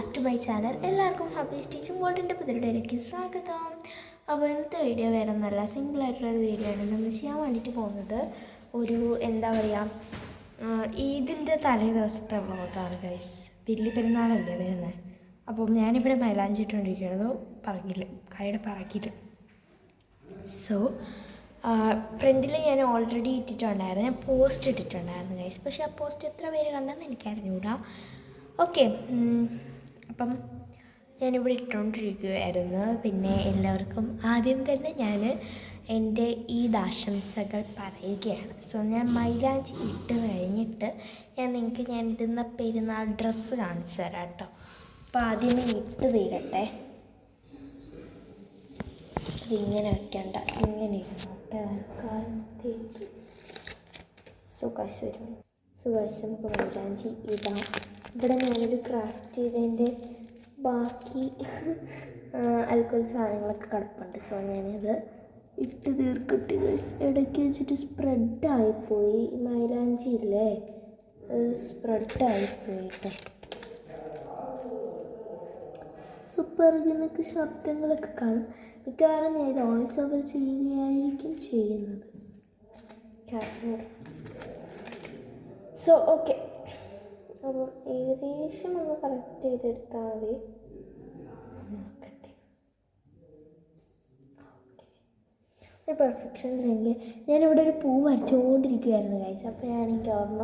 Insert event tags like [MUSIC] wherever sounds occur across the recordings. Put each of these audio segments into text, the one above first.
Back to my channel എല്ലാവർക്കും happy സ്റ്റീച്ചും വേൾഡിന്റെ പുതിയയിലേക്ക് സ്വാഗതം. അപ്പോൾ ഇന്നത്തെ വീഡിയോ വേറെ നല്ല സിമ്പിളായിട്ടുള്ളൊരു വീഡിയോ ആണ്. നമ്മൾ ചെയ്യാൻ വേണ്ടിയിട്ട് പോകുന്നത് ഒരു എന്താ പറയുക ഈദിന്റെ തലേ ദിവസത്തെ വ്ളോഗാണ് ഗൈസ് വലിയ പെരുന്നാളല്ലേ വരുന്നത് അപ്പം ഞാനിവിടെ മൈലാഞ്ചി ഇട്ടുകൊണ്ടിരിക്കുന്നത് പറക്കില്ല കൈയുടെ പറക്കില്ല സോ ഫ്രണ്ടിൽ ഞാൻ ഓൾറെഡി ഇട്ടിട്ടുണ്ടായിരുന്നു. ഞാൻ പോസ്റ്റ് ഇട്ടിട്ടുണ്ടായിരുന്നു ഗൈസ് പക്ഷേ ആ പോസ്റ്റ് എത്ര പേര് കണ്ടെന്ന് എനിക്കറിഞ്ഞുകൂടാ ഓക്കെ അപ്പം ഞാനിവിടെ ഇട്ടുകൊണ്ടിരിക്കുകയായിരുന്നു. പിന്നെ എല്ലാവർക്കും ആദ്യം തന്നെ ഞാൻ എന്റെ ഈദാശംസകൾ പറയുകയാണ്. സോ ഞാൻ മൈലാഞ്ചി ഇട്ട് കഴിഞ്ഞിട്ട് ഞാൻ നിങ്ങൾക്ക് ഞാൻ ഇടുന്ന പെരുന്നാൾ ഡ്രസ്സ് കാണിച്ചു തരാം കേട്ടോ. അപ്പോൾ ആദ്യമേ ഇട്ട് തീരട്ടെ. ഇതിങ്ങനെ വെക്കണ്ട. ഇങ്ങനെ ഇരുന്നോട്ടെ സുഖാസ് വരും സുഖാസ് നമുക്ക് മൈലാഞ്ചി ഇടാം ഇവിടെ ഞാനൊരു ക്രാഫ്റ്റ് ചെയ്തതിന്റെ ബാക്കി അൽക്കോൾ സാധനങ്ങളൊക്കെ കിടപ്പുണ്ട്. സോ ഞാനത് ഇട്ട് തീർക്കട്ടെ ഇടയ്ക്ക് വെച്ചിട്ട് സ്പ്രെഡായിപ്പോയി മൈലാഞ്ചി ഇല്ലേ? അത് സ്പ്രെഡായിപ്പോയി കേട്ടോ സൂപ്പർ എന്നൊക്കെ ശബ്ദങ്ങളൊക്കെ കാണും. മിക്കവാറും ഞാൻ ഇത് വോയിസ് ഓവർ ചെയ്യുകയായിരിക്കും ചെയ്യുന്നത്. സോ ഓക്കെ അപ്പോൾ ഏകദേശം ഒന്ന് കറക്റ്റ് ചെയ്തെടുത്താൽ മതി ഒരു പെർഫെക്ഷൻ ഇല്ലെങ്കിൽ ഞാനിവിടെ ഒരു പൂ വരച്ചുകൊണ്ടിരിക്കുകയായിരുന്നു കഴിച്ച് ഞാൻ എനിക്ക് ഓർമ്മ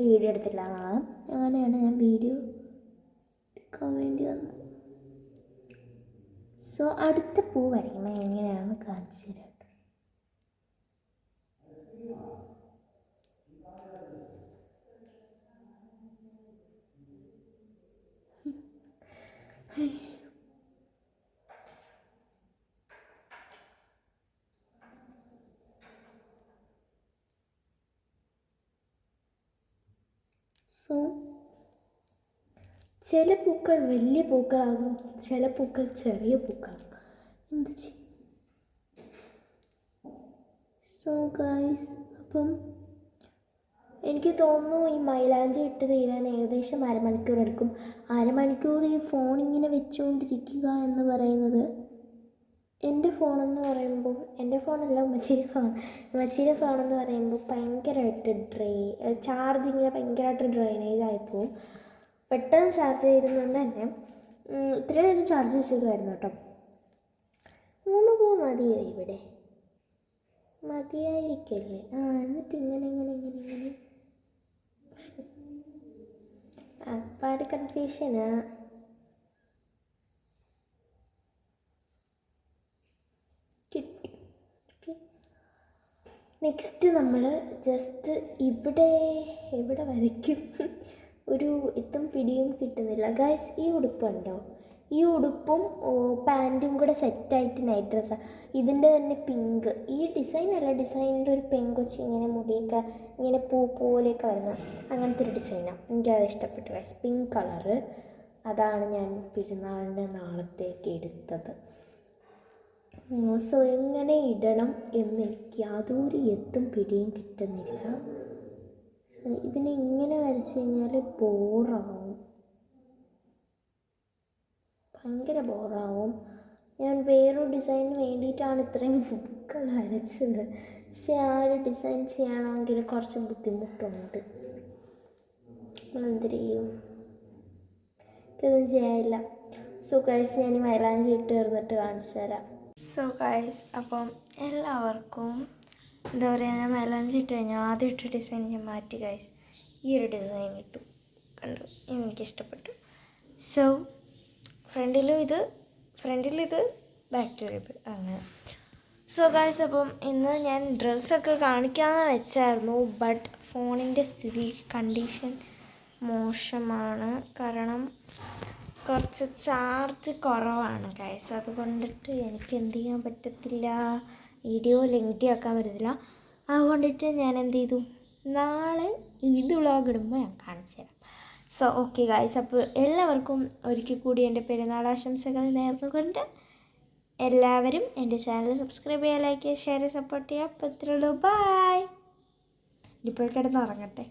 വീഡിയോ എടുത്തില്ല. നാളെ അങ്ങനെയാണ് ഞാൻ വീഡിയോ എടുക്കാൻ വേണ്ടി വന്നത്. സോ അടുത്ത പൂ വരയ്ക്കുമ്പോൾ എങ്ങനെയാണെന്ന് കാണിച്ചു തരാം കേട്ടോ. സോ ചില പൂക്കൾ വലിയ പൂക്കളാകും ചില പൂക്കൾ ചെറിയ പൂക്കളാകും. എന്ത് ചെയ്യും? സോ ഗായ്സ് അപ്പം എനിക്ക് തോന്നുന്നു ഈ മൈലാഞ്ചി ഇട്ട് തീരാൻ ഏകദേശം അരമണിക്കൂർ എടുക്കും. അരമണിക്കൂർ ഈ ഫോൺ ഇങ്ങനെ വെച്ചുകൊണ്ടിരിക്കുക എന്ന് പറയുന്നത് എന്റെ ഫോണെന്ന് പറയുമ്പോൾ എന്റെ ഫോണല്ല ഉമ്മച്ചിയുടെ ഫോൺ ഉമ്മച്ചിയുടെ ഫോണെന്ന് പറയുമ്പോൾ ഭയങ്കരമായിട്ട് ഡ്രൈ ചാർജ് ഇങ്ങനെ ഭയങ്കരമായിട്ട് ഡ്രെയിനേജ് ആയിപ്പോവും പെട്ടെന്ന് ചാർജ് ചെയ്യുന്നതുകൊണ്ട് തന്നെ ഇത്രയും നേരം ചാർജ് വെച്ചതായിരുന്നു കേട്ടോ. മൂന്ന് പൂ മതിയോ ഇവിടെ? മതിയായിരിക്കല്ലേ? ആ എന്നിട്ട് ഇങ്ങനെ ഇങ്ങനെ ഇങ്ങനെ ഇങ്ങനെ. അപ്പാട് കൺഫ്യൂഷനാ നെക്സ്റ്റ് നമ്മൾ ജസ്റ്റ് ഇവിടെ എവിടെ വരയ്ക്കും? [LAUGHS] ഒരു ഇത്തും പിടിയും കിട്ടുന്നില്ല. ഗായ്സ് ഈ ഉടുപ്പുണ്ടോ ഈ ഉടുപ്പും പാന്റും കൂടെ സെറ്റായിട്ട് നൈറ്റ് ഡ്രസ്സാണ് ഇതിന്റെ തന്നെ പിങ്ക് ഈ ഡിസൈൻ അല്ല ഡിസൈനിന്റെ ഒരു പെങ്കൊച്ച് ഇങ്ങനെ മുടിയൊക്കെ ഇങ്ങനെ പൂ പോലെയൊക്കെ വരുന്ന അങ്ങനത്തെ ഒരു ഡിസൈനാണ് എനിക്കത് ഇഷ്ടപ്പെട്ടു ഗായ്സ് പിങ്ക് കളറ് അതാണ് ഞാൻ പെരുന്നാളിന്റെ നാളത്തേക്ക് എടുത്തത്. സോ എങ്ങനെ ഇടണം എന്ന് എനിക്ക് യാതൊരു എത്തും പിടിയും കിട്ടുന്നില്ല. ഇതിനെ ഇങ്ങനെ വരച്ച് കഴിഞ്ഞാൽ ബോറാവും ഭയങ്കര ബോറാവും. ഞാൻ വേറൊരു ഡിസൈനിന് വേണ്ടിയിട്ടാണ് ഇത്രയും ബുക്കുകൾ വരച്ചത് പക്ഷെ ആ ഒരു ഡിസൈൻ ചെയ്യണമെങ്കിൽ കുറച്ച് ബുദ്ധിമുട്ടുണ്ട്. നമ്മളെന്ത് ചെയ്യും? ഇതൊന്നും ചെയ്യാനില്ല. സോ ഞാൻ മൈലാഞ്ചി ഇട്ട് തീർന്നിട്ട് കാണിച്ചു തരാം. സോ അപ്പം എല്ലാവർക്കും എന്താ പറയുക ഞാൻ മൈലാഞ്ചി ഇട്ട് കഴിഞ്ഞു ആദ്യം ഇട്ട ഡിസൈൻ ഞാൻ മാറ്റി ഗൈസ് ഈ ഒരു ഡിസൈൻ ഇട്ടു. കണ്ടു? എനിക്കിഷ്ടപ്പെട്ടു. സോ ഫ്രണ്ടിലും ഇത് ഫ്രണ്ടിലിത് ഇത് ബാക്കിൽ ഇത്. അങ്ങനെ. സോ ഗായ്സ് അപ്പം ഇന്ന് ഞാൻ ഡ്രസ്സൊക്കെ കാണിക്കാമെന്ന് വെച്ചായിരുന്നു ബട്ട് ഫോണിന്റെ സ്ഥിതി കണ്ടീഷൻ മോശമാണ്. കാരണം കുറച്ച് ചാർജ് കുറവാണ് ഗായ്സ് അതുകൊണ്ടിട്ട് എനിക്ക് എന്ത് ചെയ്യാൻ പറ്റത്തില്ല. വീഡിയോ ലെങ്തി ആക്കാൻ പറ്റത്തില്ല. അതുകൊണ്ടിട്ട് ഞാൻ എന്ത് ചെയ്തു? നാളെ ഇത് വ്ളോഗ് ഇടുമ്പോൾ ഞാൻ കാണിച്ചു തരാം സോ ഓക്കെ ഗായ്സ് അപ്പോൾ എല്ലാവർക്കും ഒരിക്കൽ കൂടി എന്റെ പെരുന്നാൾ ആശംസകൾ നേർന്നുകൊണ്ട് എല്ലാവരും എന്റെ ചാനൽ സബ്സ്ക്രൈബ് ചെയ്യുക ലൈക്ക് ചെയ്യുക ഷെയർ സപ്പോർട്ട് ചെയ്യുക. അപ്പോൾ ഇത്രയുള്ളൂ ബായ് ഇപ്പോൾ കിടന്ന് ഉറങ്ങട്ടെ